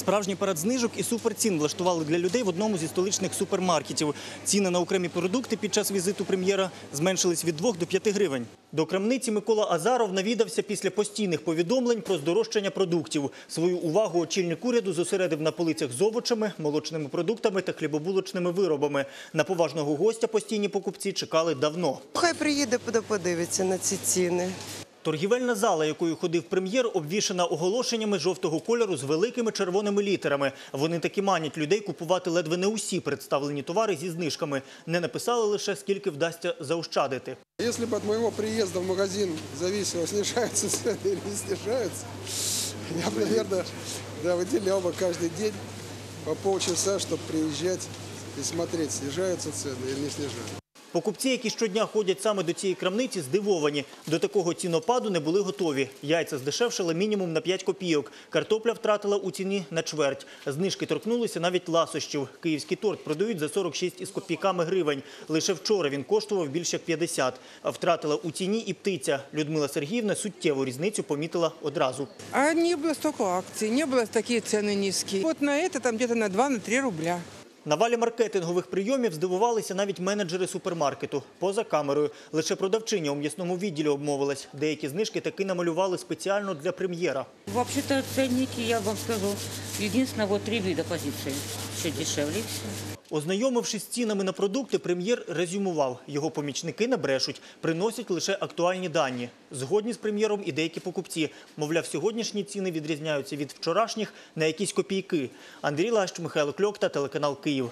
Справжній парад знижок і суперцін влаштували для людей в одному зі столичних супермаркетів. Ціни на окремі продукти під час візиту прем'єра зменшились від 2 до 5 гривень. До крамниці Микола Азаров навідався після постійних повідомлень про здорожчання продуктів. Свою увагу очільник уряду зосередив на полицях з овочами, молочними продуктами та хлібобулочними виробами. На поважного гостя постійні покупці чекали давно. Хай приїде, буде подивитися на ці ціни. Торгівельна зала, якою ходив прем'єр, обвішана оголошеннями жовтого кольору з великими червоними літерами. Вони таки манять людей купувати ледве не усі представлені товари зі знижками. Не написали лише скільки вдасться заощадити. Если бы от моего приезда в магазин зависело, снижаются цены или не снижаются, я бы, наверное, да, выделял бы каждый день по полчаса, чтобы приезжать и смотреть, снижаются цены или не снижаются. Покупці, які щодня ходять саме до цієї крамниці, здивовані. До такого цінопаду не були готові. Яйця здешевшили мінімум на 5 копійок. Картопля втратила у ціні на чверть. Знижки торкнулися навіть ласощів. Київський торт продають за 46 із копійками гривень. Лише вчора він коштував більше як 50. А втратила у ціні і птиця. Людмила Сергіївна суттєву різницю помітила одразу. А не было столько акций, не было такие цены низкие. Вот на это там где-то на 2-3 рубля. На валі маркетингових прийомів здивувалися навіть менеджери супермаркету. Поза камерою. Лише продавчиня у м'ясному відділі обмовилась. Деякі знижки таки намалювали спеціально для прем'єра. Взагалі-то ніки, я вам скажу, єдине, вот три види позиції. Ще дешевле. Ознайомившись з цінами на продукти, прем'єр резюмував. Його помічники не брешуть, приносять лише актуальні дані. Згодні з прем'єром і деякі покупці. Мовляв, сьогоднішні ціни відрізняються від вчорашніх на якісь копійки. Андрій Лащ, Михайло Кльокта, телеканал Київ.